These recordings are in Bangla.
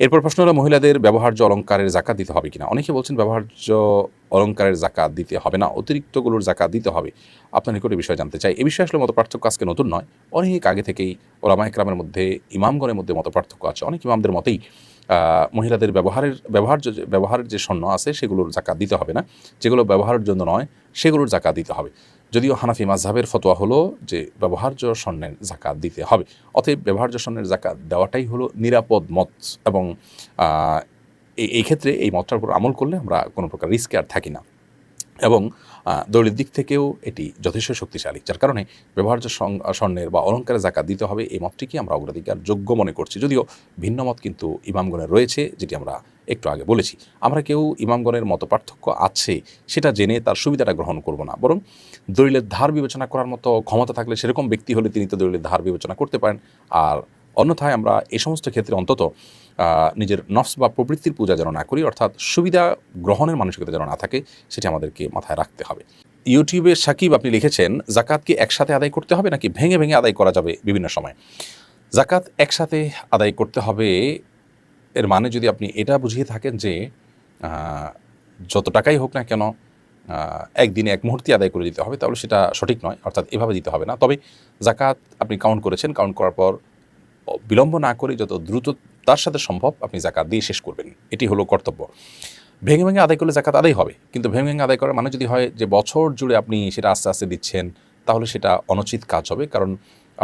এরপর প্রশ্ন হলো, মহিলাদের ব্যবহার্য অলঙ্কারের জাকাত দিতে হবে কিনা? অনেকে বলছেন ব্যবহার্য অলঙ্কারের জাকাত দিতে হবে না, অতিরিক্তগুলোর জাকাত দিতে হবে। আপনার নিকটে বিষয় জানতে চাই। এ বিষয়ে আসলে মত পার্থক্য আজকে নতুন নয়। অনেক আগে থেকেই ওলামা একরামের মধ্যে, ইমামগণের মধ্যে মত পার্থক্য আছে। অনেক ইমামদের মতেই মহিলাদের ব্যবহারের, ব্যবহার্য ব্যবহারের যে স্বর্ণ আছে, সেগুলোর জাকাত দিতে হবে না। যেগুলো ব্যবহারের জন্য নয়, সেগুলোর জাকাত দিতে হবে। যদিও হানাফি মাঝহাবের ফতোয়া হলো যে ব্যবহার্য স্বর্ণের জাকাত দিতে হবে। অতএব ব্যবহার্য স্বর্ণের জাকাত দেওয়াটাই হলো নিরাপদ মত এবং এই- ক্ষেত্রে এই মতটার উপর আমল করলে আমরা কোনো প্রকার রিস্কে আর থাকি না। এবং দৌড়ের দিক থেকেও এটি যথেষ্ট শক্তিশালী, যার কারণে ব্যবহার্য স্বর্ণের বা অলঙ্কারের জাকাত দিতে হবে, এই মতটিকে আমরা অগ্রাধিকার যোগ্য মনে করছি। যদিও ভিন্ন মত কিন্তু ইমামগণের রয়েছে, যেটি আমরা একটু আগে বলেছি, আমরা কেউ ইমামগণের মত পার্থক্য আছে সেটা জেনে তার সুবিধাটা গ্রহণ করব না। বরং দলিলের ধার বিবেচনা করার মতো ক্ষমতা থাকলে সেরকম ব্যক্তি হলে তিনি তো দলিলের ধার বিবেচনা করতে পারেন। আর অন্যথায় আমরা এই সমস্ত ক্ষেত্রে অন্তত নিজের নফস বা প্রবৃত্তির পূজা যেন না করি, অর্থাৎ সুবিধা গ্রহণের মানসিকতা যেন না থাকে, সেটি আমাদেরকে মাথায় রাখতে হবে। ইউটিউবে সাকিব আপনি লিখেছেন, জাকাত কি একসাথে আদায় করতে হবে নাকি ভেঙে ভেঙে আদায় করা যাবে বিভিন্ন সময়? জাকাত একসাথে আদায় করতে হবে এর মানে যদি আপনি এটা বুঝিয়ে থাকেন যে যত টাকাই হোক না কেন একদিনে এক মুহূর্তে আদায় করে দিতে হবে, তাহলে সেটা সঠিক নয়, অর্থাৎ এভাবে দিতে হবে না। তবে জাকাত আপনি কাউন্ট করেছেন কাউন্ট করার পর বিলম্ব না করে যত দ্রুত তার সাথে সম্ভব আপনি জাকাত দিয়ে শেষ করবেন। এটি হলো কর্তব্য। ভেঙে ভেঙে আদায় করলে জাকাত আদায় হবে, কিন্তু ভেঙে ভেঙে আদায় করার মানে যদি হয় যে বছর জুড়ে আপনি সেটা আস্তে আস্তে দিচ্ছেন, তাহলে সেটা অনুচিত কাজ হবে, কারণ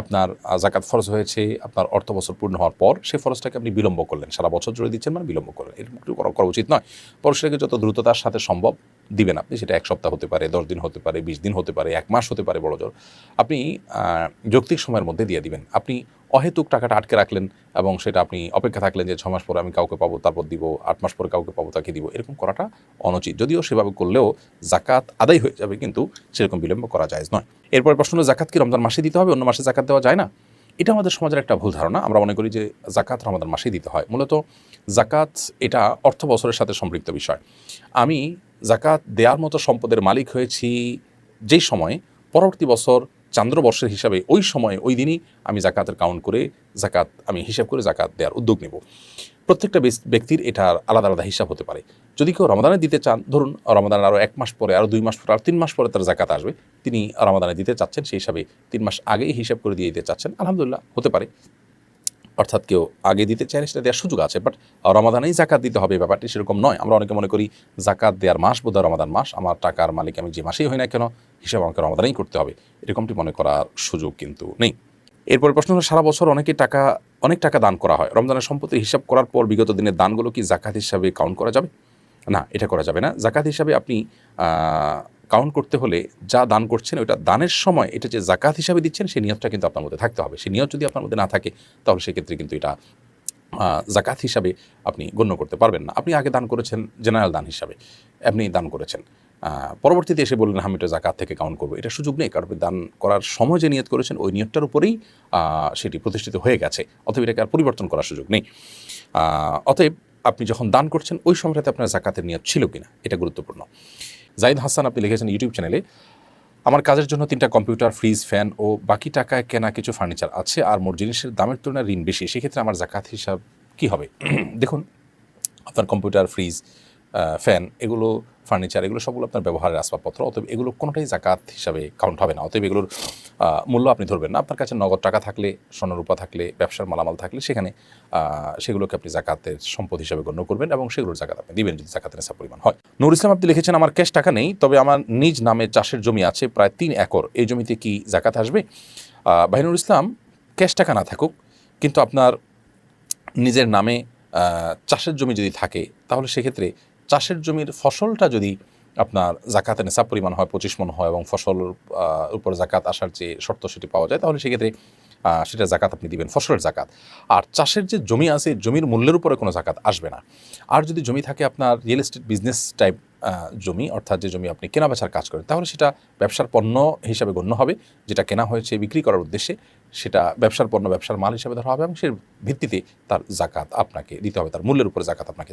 আপনার জাকাত ফরজ হয়েছে, আপনার অর্থ বছর পূর্ণ হওয়ার পর সেই ফরজটাকে আপনি বিলম্ব করলেন। সারা বছর জুড়ে দিচ্ছেন মানে বিলম্ব করলেন। এরকম করা উচিত নয়। পর সেটাকে যত দ্রুততার সাথে সম্ভব দিবেন আপনি, সেটা এক সপ্তাহ হতে পারে, দশ দিন হতে পারে, বিশ দিন হতে পারে, এক মাস হতে পারে বড় জোর। আপনি যৌক্তিক সময়ের মধ্যে দিয়ে দিবেন। আপনি অহেতুক টাকাটা আটকে রাখলেন এবং সেটা আপনি অপেক্ষা থাকলেন যে ছ মাস পরে আমি কাউকে পাবো, তারপর দিব, আট মাস পরে কাউকে পাবো, তাকে দিব, এরকম করাটা অনুচিত। যদিও সেভাবে করলেও জাকাত আদায় হয়ে যাবে, কিন্তু সেরকম বিলম্ব করা যায় নয়। এরপর প্রশ্ন জাকাত কি রমজান মাসে দিতে হবে? অন্য মাসে জাকাত দেওয়া যায় না? এটা আমাদের সমাজের একটা ভুল ধারণা। আমরা মনে করি যে জাকাত আমাদের মাসেই দিতে হয়। মূলত জাকাত এটা অর্থ বছরের সাথে সম্পৃক্ত বিষয়। আমি জাকাত দেওয়ার মতো সম্পদের মালিক হয়েছি যেই সময় পরবর্তী বছর চান্দ্রবর্ষের হিসাবে ওই সময়ে ওই দিনই আমি জাকাতের কাউন্ট করে জাকাত, আমি হিসাব করে জাকাত দেওয়ার উদ্যোগ নেব। প্রত্যেকটা ব্যক্তির এটার আলাদা আলাদা হিসাব হতে পারে। যদি কেউ রমাদানে দিতে চান, ধরুন রমাদানের আরও এক মাস পরে আরও দুই মাস পরে, আর তিন মাস পরে তার জাকাত আসবে। তিনি রমাদানে দিতে চাচ্ছেন, সেই হিসাবে তিন মাস আগেই হিসাব করে দিয়ে দিতে চাচ্ছেন। আলহামদুলিল্লাহ, হতে পারে। অর্থাৎ কেউ আগে দিতে চাইলে সেটা দেওয়ার সুযোগ আছে বাট রমাদানেই জাকাত দিতে হবে ব্যাপারটি সেরকম নয়। আমরা অনেকে মনে করি জাকাত দেওয়ার মাস বোধ রমাদান মাস, আমার টাকার মালিক আমি যে মাসেই হই না কেন, হিসাব আমাকে রমাদানেই করতে হবে, এরকমটি মনে করার সুযোগ কিন্তু নেই। এরপর প্রশ্ন হলো, সারা বছর অনেকে টাকা, অনেক টাকা দান করা হয়, রমজানের সম্পত্তির হিসাব করার পর বিগত দিনের দানগুলো কি জাকাত হিসাবে কাউন্ট করা যাবে? না, এটা করা যাবে না। জাকাত হিসাবে আপনি কাউন্ট করতে হলে যা দান করছেন, ওইটা দানের সময় এটা যে জাকাত হিসাবে দিচ্ছেন, সেই নিয়তটা কিন্তু আপনার মধ্যে থাকতে হবে। সেই নিয়ত যদি আপনার মধ্যে না থাকে, তাহলে সেক্ষেত্রে কিন্তু এটা জাকাত হিসাবে আপনি গণ্য করতে পারবেন না। আপনি আগে দান করেছেন জেনারেল দান হিসাবে। আপনি দান করেছেন। পরবর্তীতে এসে বললেন, আমি এটা জাকাত থেকে কাউন্ট করব। এটা সুযোগ নেই, কারণ দান করার সময় যে নিয়ত করেছেন, ওই নিয়তটার উপরেই সেটি প্রতিষ্ঠিত হয়ে গেছে। অতএব এটাকে আর পরিবর্তন করার সুযোগ নেই। অতএব আপনি যখন দান করছেন, ওই সময়টাতে আপনার জাকাতের নিয়ত ছিল কিনা, এটা গুরুত্বপূর্ণ। জাহিদ হাসান, আপনি লিখেছেন ইউটিউব চ্যানেলে, আমার কাজের জন্য তিনটা কম্পিউটার, ফ্রিজ, ফ্যান ও বাকি টাকায় কেনা কিছু ফার্নিচার আছে আর মোট জিনিসের দামের তুলনায় ঋণ বেশি। সেক্ষেত্রে আমার জাকাত হিসাব কি হবে? দেখুন, আপনার কম্পিউটার, ফ্রিজ ফ্যান, এগুলো ফার্নিচার, এগুলো সবগুলো আপনার ব্যবহারের আসবাবপত্র, অতএব এগুলো কোনোটাই জাকাত হিসাবে কাউন্ট হবে না। অতএব এগুলোর মূল্য আপনি ধরবেন না। আপনার কাছে নগদ টাকা থাকলে, স্বর্ণরূপা থাকলে, ব্যবসার মালামাল থাকলে, সেখানে সেগুলোকে আপনি জাকাতের সম্পদ হিসাবে গণ্য করবেন এবং সেগুলোর জাকাত আপনি দিবেন যদি জাকাতের নেশা পরিমাণ হয়। নুর ইসলাম, আপনি লিখেছেন, আমার ক্যাশ টাকা নেই, তবে আমার নিজ নামে চাষের জমি আছে, প্রায় তিন একর। এই জমিতে কি জাকাত আসবে? বাহিনুর ইসলাম, ক্যাশ টাকা না থাকুক, কিন্তু আপনার নিজের নামে চাষের জমি যদি থাকে, তাহলে সেক্ষেত্রে চাষের জমির ফসলটা যদি আপনার জাকাতে নেশাব পরিমাণ হয়, পঁচিশ মন হয় এবং ফসল উপর জাকাত আসার যে শর্ত সেটি পাওয়া যায়, তাহলে সেক্ষেত্রে সেটা জাকাত আপনি দিবেন, ফসলের জাকাত। আর চাষের যে জমি আছে, জমির মূল্যের উপরে কোনো জাকাত আসবে না। আর যদি জমি থাকে আপনার রিয়েল এস্টেট বিজনেস টাইপ জমি, অর্থাৎ যে জমি আপনি কেনা বেচার কাজ করেন, তাহলে সেটা ব্যবসার পণ্য হিসাবে গণ্য হবে, যেটা কেনা হয়েছে, বিক্রি করার উদ্দেশ্যে, সেটা ব্যবসার পণ্য, ব্যবসার মাল হিসাবে ধরা হবে এবং সে ভিত্তিতে তার জাকাত আপনাকে দিতে হবে, তার মূল্যের উপরে জাকাত আপনাকে